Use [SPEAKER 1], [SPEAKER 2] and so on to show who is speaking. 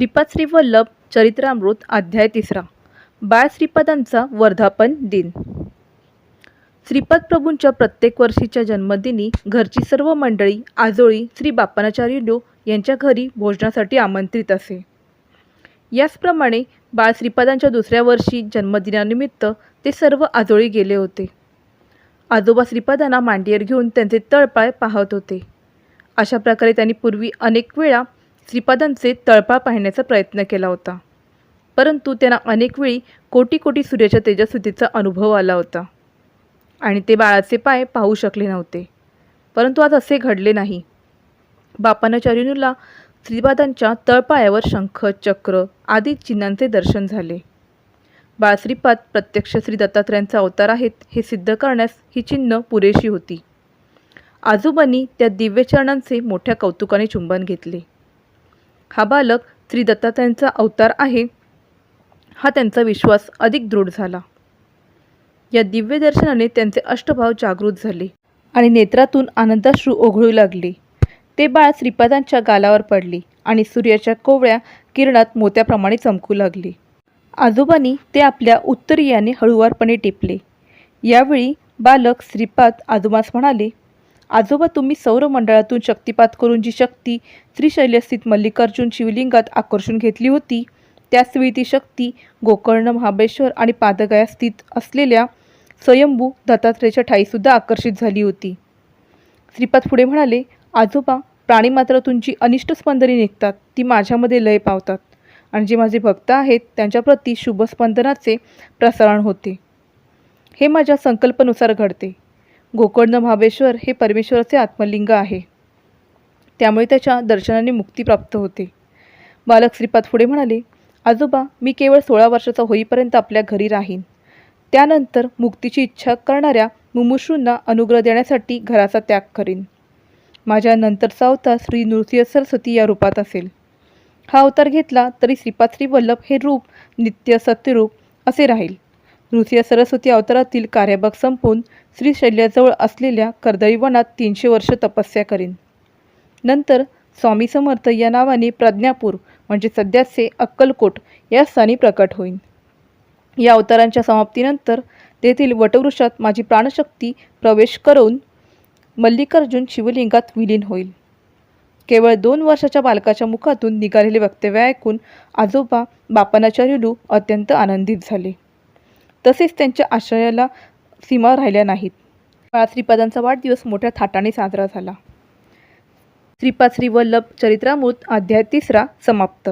[SPEAKER 1] श्रीपाद वल्लभ चरित्रामृत अध्याय तिसरा. बाळ श्रीपादांचा वर्धापन दिन. श्रीपाद प्रभूंच्या प्रत्येक वर्षीच्या जन्मदिनी घरची सर्व मंडळी आजोळी श्री बापनाचार्युलू यांच्या घरी भोजनासाठी आमंत्रित असे. याचप्रमाणे बाळ श्रीपादांच्या दुसऱ्या वर्षी जन्मदिनानिमित्त ते सर्व आजोळी गेले होते. आजोबा श्रीपादांना मांडीवर घेऊन त्यांचे तळपाय पाहत होते. अशा प्रकारे त्यांनी पूर्वी अनेक वेळा श्रीपादांचे तळपाळ पाहण्याचा प्रयत्न केला होता. परंतु त्यांना अनेक वेळी कोटी कोटी सूर्याच्या तेजस्वितीचा अनुभव आला होता. आणि ते बाळाचे पाय पाहू शकले नव्हते. परंतु आज असे घडले नाही. बापानाचार्युनीला श्रीपादांच्या तळपायावर शंख चक्र आदी चिन्हांचे दर्शन झाले. बाळश्रीपाद प्रत्यक्ष श्री दत्तात्रयांचा अवतार आहेत हे सिद्ध करण्यास ही चिन्ह पुरेशी होती. आजोबांनी त्या दिव्यचरणांचे मोठ्या कौतुकाने चुंबन घेतले. हा बालक श्री दत्तात्रयांचा अवतार आहे. हा त्यांचा विश्वास अधिक दृढ झाला. या दिव्य दर्शनाने त्यांचे अष्टभाव जागृत झाले आणि नेत्रातून आनंदाश्रू ओघळू लागले. ते बाळ श्रीपादांच्या गालावर पडले आणि सूर्याच्या कोवळ्या किरणात मोत्याप्रमाणे चमकू लागले. आजोबांनी ते आपल्या उत्तरीयाने हळुवारपणे टिपले. यावेळी बालक श्रीपाद आजोबास म्हणाले आजोबा तुम्ही सौरमंडळातून शक्तिपात करून जी शक्ती त्रिशैल्यस्थित मल्लिकार्जुन शिवलिंगात आकर्षून घेतली होती त्याचवेळी ती शक्ती गोकर्ण महाबळेश्वर आणि पादगया स्थित असलेल्या स्वयंभू दत्तात्रेयच्या ठाईसुद्धा आकर्षित झाली होती. श्रीपाद पुढे म्हणाले आजोबा प्राणीमात्रातून जी अनिष्ट स्पंदने निघतात ती माझ्यामध्ये लय पावतात आणि जे माझे भक्त आहेत त्यांच्याप्रती शुभस्पंदनाचे प्रसारण होते. हे माझ्या संकल्पनुसार घडते. गोकर्ण महाबेश्वर हे परमेश्वराचे आत्मलिंग आहे. त्यामुळे त्याच्या दर्शनाने मुक्ती प्राप्त होते. बालक श्रीपाद पुढे म्हणाले आजोबा मी केवळ सोळा वर्षाचा होईपर्यंत आपल्या घरी राहीन. त्यानंतर मुक्तीची इच्छा करणाऱ्या मुमुक्षूंना अनुग्रह देण्यासाठी घराचा त्याग करीन. माझ्या नंतरचा अवतार श्री नृसिंह सरस्वती या रूपात असेल. हा अवतार घेतला तरी श्रीपाद श्रीवल्लभ हे रूप नित्य सत्यरूप असे राहील. नृसिंह सरस्वती अवतारातील कार्यभाग संपून श्रीशैल्याजवळ असलेल्या कर्दळी वनात तीनशे वर्ष तपस्या करीन. नंतर स्वामी समर्थ या नावाने प्रज्ञापूर म्हणजे सध्याचे अक्कलकोट या स्थानी प्रकट होईन. या अवतारांच्या समाप्तीनंतर तेथील वटवृक्षात माझी प्राणशक्ती प्रवेश करून मल्लिकार्जुन शिवलिंगात विलीन होईल. केवळ दोन वर्षाच्या बालकाच्या मुखातून निघालेले वक्तव्य ऐकून आजोबा बापनाचार्युलू अत्यंत आनंदित झाले. तसेच त्यांच्या आश्रयाला सीमा राहिल्या नाहीत. बाळा श्रीपादांचा वाढदिवस मोठ्या थाटाने साजरा झाला. श्रीपाद श्री वल्लभ चरित्रामृत अध्याय तिसरा समाप्त.